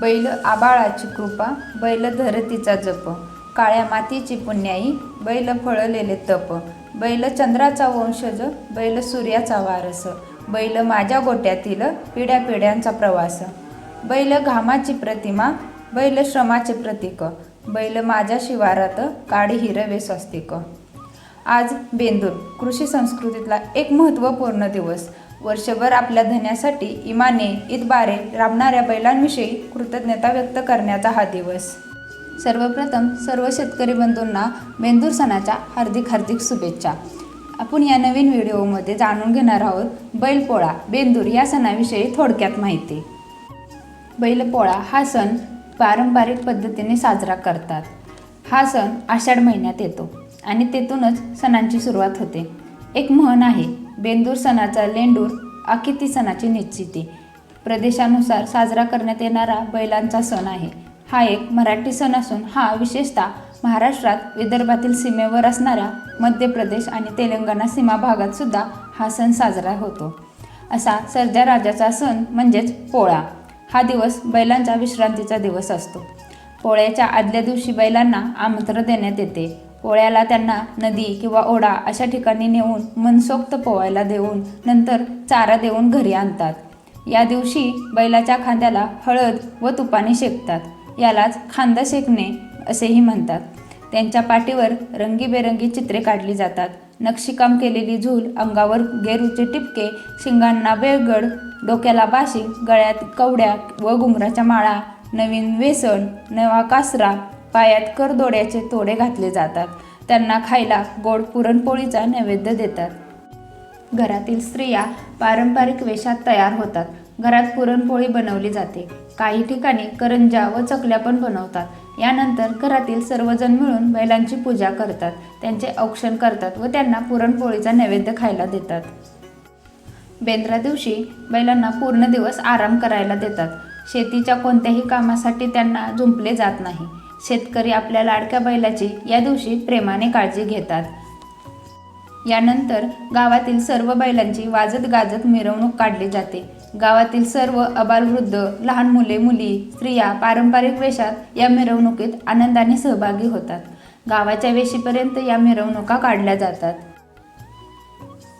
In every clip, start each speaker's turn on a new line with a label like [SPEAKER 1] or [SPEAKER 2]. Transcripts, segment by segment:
[SPEAKER 1] बैल आबाळाची कृपा बैल धरतीचा जप काळ्या मातीची पुण्याई बैल फळलेले तप बैल चंद्राचा वंशज बैल सूर्याचा वारस बैल माझ्या गोट्यातील पिढ्या पिढ्यांचा प्रवास बैल घामाची प्रतिमा बैल श्रमाचे प्रतीक बैल माझ्या शिवारात काळी हिरवे स्वस्तिक. आज बेंदूर कृषी संस्कृतीतला एक महत्त्वपूर्ण दिवस. वर्षभर आपल्या धन्यासाठी इमाने इतबारे राबणाऱ्या बैलांविषयी कृतज्ञता व्यक्त करण्याचा हा दिवस. सर्वप्रथम सर्व शेतकरी बंधूंना बेंदूर सणाच्या हार्दिक हार्दिक शुभेच्छा. आपण या नवीन व्हिडिओमध्ये जाणून घेणार आहोत बैलपोळा बेंदूर या सणाविषयी थोडक्यात माहिती. बैलपोळा हा सण पारंपरिक पद्धतीने साजरा करतात. हा सण आषाढ महिन्यात येतो आणि तेथूनच सणांची सुरुवात होते. एक म्हण आहे बेंदूर सणाचा लेंडूर अकिती सणाची निश्चिती. प्रदेशानुसार साजरा करण्यात येणारा बैलांचा सण आहे. हा एक मराठी सण असून हा विशेषतः महाराष्ट्रात विदर्भातील सीमेवर असणाऱ्या मध्य प्रदेश आणि तेलंगणा सीमा भागात सुद्धा हा सण साजरा होतो. असा सर्जा राजाचा सण म्हणजेच पोळा. हा दिवस बैलांच्या विश्रांतीचा दिवस असतो. पोळ्याच्या आदल्या दिवशी बैलांना आमंत्रण देण्यात येते. पोळ्याला त्यांना नदी किंवा ओढा अशा ठिकाणी नेऊन मनसोक्त पोवायला देऊन नंतर चारा देऊन घरी आणतात. या दिवशी बैलाच्या खांद्याला हळद व तुपाने शेकतात. यालाच खांदा शेकणे असेही म्हणतात. त्यांच्या पाठीवर रंगीबेरंगी चित्रे काढली जातात. नक्षीकाम केलेली झूल अंगावर गेरूचे टिपके शिंगांना बेळगड डोक्याला बाशी गळ्यात कवड्या व घुंगराच्या माळा नवीन वेसण नवा कासरा पायात करदोड्याचे तोडे घातले जातात. त्यांना खायला गोड पुरणपोळीचा नैवेद्य देतात. घरातील स्त्रिया पारंपरिक वेशात तयार होतात. घरात पुरणपोळी बनवली जाते. काही ठिकाणी करंजा व चकल्या पण बनवतात. यानंतर घरातील सर्वजण मिळून बैलांची पूजा करतात. त्यांचे औक्षण करतात व त्यांना पुरणपोळीचा नैवेद्य खायला देतात. बेंद्रा दिवशी बैलांना पूर्ण दिवस आराम करायला देतात. शेतीच्या कोणत्याही कामासाठी त्यांना जुंपले जात नाही. शेतकरी आपल्या लाडक्या बैलाची या दिवशी प्रेमाने काळजी घेतात. यानंतर गावातील सर्व बैलांची वाजत गाजत मिरवणूक काढली जाते. गावातील सर्व अबालवृद्ध लहान मुले मुली स्त्रिया पारंपरिक वेशात या मिरवणुकीत आनंदाने सहभागी होतात. गावाच्या वेशीपर्यंत या मिरवणुका काढल्या जातात.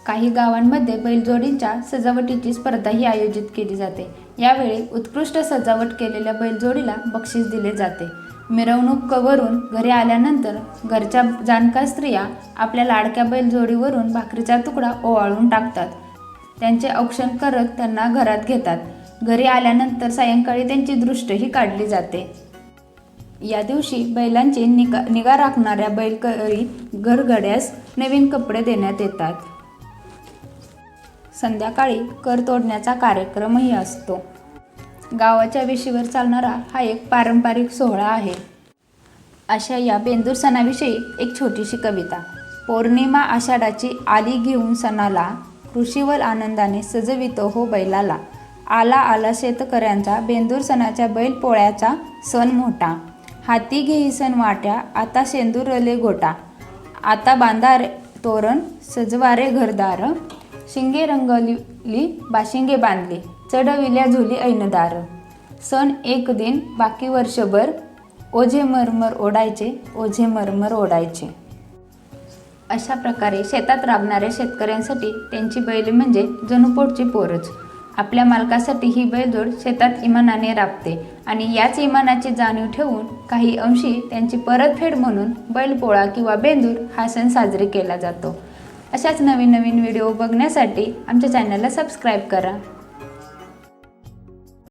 [SPEAKER 1] काही गावांमध्ये बैलजोडींच्या सजावटीची स्पर्धाही आयोजित केली जाते. यावेळी उत्कृष्ट सजावट केलेल्या बैलजोडीला बक्षीस दिले जाते. मिरवणूक कवरून घरी आल्यानंतर घरच्या जाणकार स्त्रिया आपल्या लाडक्या बैलजोडीवरून भाकरीचा तुकडा ओवाळून टाकतात. त्यांचे औक्षण करत त्यांना घरात घेतात. घरी आल्यानंतर सायंकाळी त्यांची दृष्टही काढली जाते. या दिवशी बैलांची निगा निगा राखणाऱ्या बैलकरी घरगड्यास नवीन कपडे देण्यात येतात. संध्याकाळी कर तोडण्याचा कार्यक्रमही असतो. गावाच्या वेशीवर चालणारा हा एक पारंपरिक सोहळा आहे. अशा या बेंदूर सणाविषयी एक छोटीशी कविता. पौर्णिमा आषाढाची आली घेऊन सणाला कृषीवल आनंदाने सजवितो हो बैलाला. आला आला शेतकऱ्यांचा बेंदूर सणाच्या बैल पोळ्याचा सण मोठा. हाती घेई सण वाट्या आता शेंदूरले गोटा. आता बांधा रे तोरण सजवारे घरदार. शिंगे रंगवली बाशिंगे बांधली. चढविल्या झुली ऐनदार. सण एक दिन बाकी वर्षभर ओझे मरमर ओढायचे ओझे मरमर ओढायचे. अशा प्रकारे शेतात राबणाऱ्या शेतकऱ्यांसाठी त्यांची बैल म्हणजे जणूपोटची पोरच. आपल्या मालकासाठी ही बैलजोड शेतात इमानाने राबते आणि याच इमानाची जाणीव ठेवून काही अंशी त्यांची परतफेड म्हणून बैलपोळा किंवा बेंदूर हा सण साजरे केला जातो. अशाच नवीन नवीन व्हिडिओ बघण्यासाठी आमच्या चॅनलला सबस्क्राईब करा.